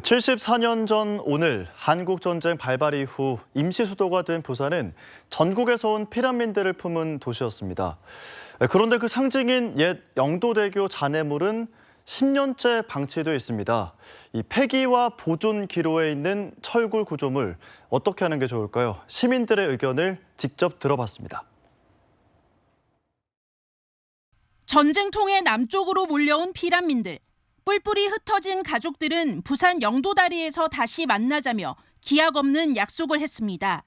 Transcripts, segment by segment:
74년 전 오늘 한국 전쟁 발발 이후 임시 수도가 된 부산은 전국에서 온 피라민드를 품은 도시였습니다. 그런데 그 상징인 옛 영도대교 잔해물은 10년째 방치돼 있습니다. 이 폐기와 보존 기로에 있는 철골 구조물 어떻게 하는 게 좋을까요? 시민들의 의견을 직접 들어봤습니다. 전쟁통의 남쪽으로 몰려온 피란민들. 뿔뿔이 흩어진 가족들은 부산 영도다리에서 다시 만나자며 기약 없는 약속을 했습니다.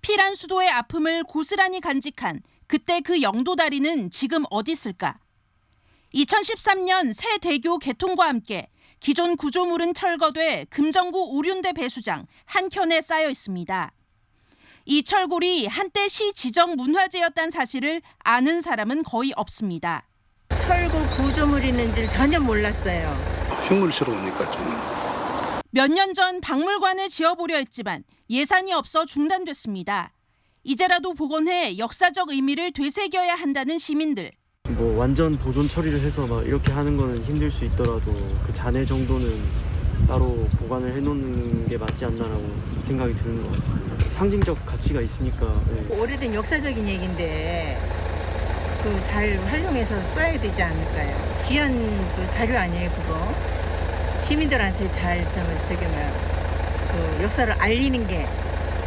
피란 수도의 아픔을 고스란히 간직한 그때 그 영도다리는 지금 어디 있을까? 2013년 새 대교 개통과 함께 기존 구조물은 철거돼 금정구 오륜대 배수장 한켠에 쌓여 있습니다. 이 철골이 한때 시 지정 문화재였다는 사실을 아는 사람은 거의 없습니다. 철구 구조물이는지 전혀 몰랐어요. 흉물스러우니까 저는 몇 년 전 박물관을 지어보려 했지만 예산이 없어 중단됐습니다. 이제라도 복원해 역사적 의미를 되새겨야 한다는 시민들. 뭐 완전 보존 처리를 해서 막 이렇게 하는 거는 힘들 수 있더라도 그 잔해 정도는 따로 보관을 해놓는 게 맞지 않나라고 생각이 드는 것 같습니다. 상징적 가치가 있으니까 네. 오래된 역사적인 얘기인데 그 잘 활용해서 써야 되지 않을까요? 귀한 그 자료 아니에요, 그거? 시민들한테 잘 저, 저기 뭐야 그 역사를 알리는 게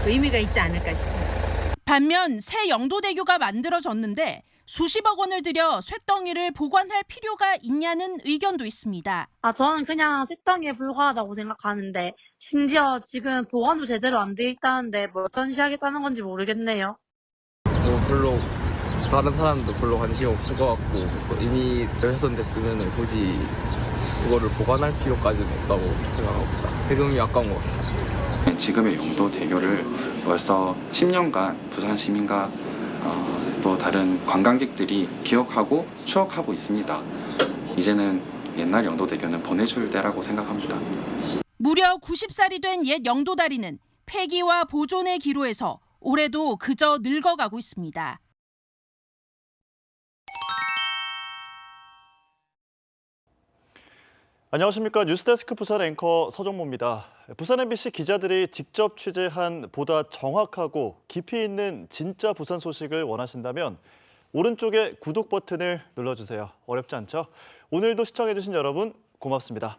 의미가 있지 않을까 싶어요. 반면 새 영도대교가 만들어졌는데 수십억 원을 들여 쇳덩이를 보관할 필요가 있냐는 의견도 있습니다. 아, 저는 그냥 색덩이에 불과하다고 생각하는데, 심지어 지금 보관도 제대로 안 돼 있다는데, 뭘 전시하겠다는 건지 모르겠네요. 뭐 별로 다른 사람도 별로 관심 없을 것 같고 뭐 이미 훼손됐으면 굳이 그거를 보관할 필요까지는 없다고 생각합니다. 지금이 아까운 것 같습니다. 지금의 용도 대교를 벌써 10년간 부산 시민과 어, 또 다른 관광객들이 기억하고 추억하고 있습니다. 이제는 옛날 영도 대교는 보내줄 때라고 생각합니다. 무려 90살이 된 옛 영도다리는 폐기와 보존의 기로에서 올해도 그저 늙어가고 있습니다. 안녕하십니까 뉴스데스크 부산 앵커 서정모입니다. 부산 MBC 기자들이 직접 취재한 보다 정확하고 깊이 있는 진짜 부산 소식을 원하신다면 오른쪽에 구독 버튼을 눌러주세요. 어렵지 않죠? 오늘도 시청해주신 여러분 고맙습니다.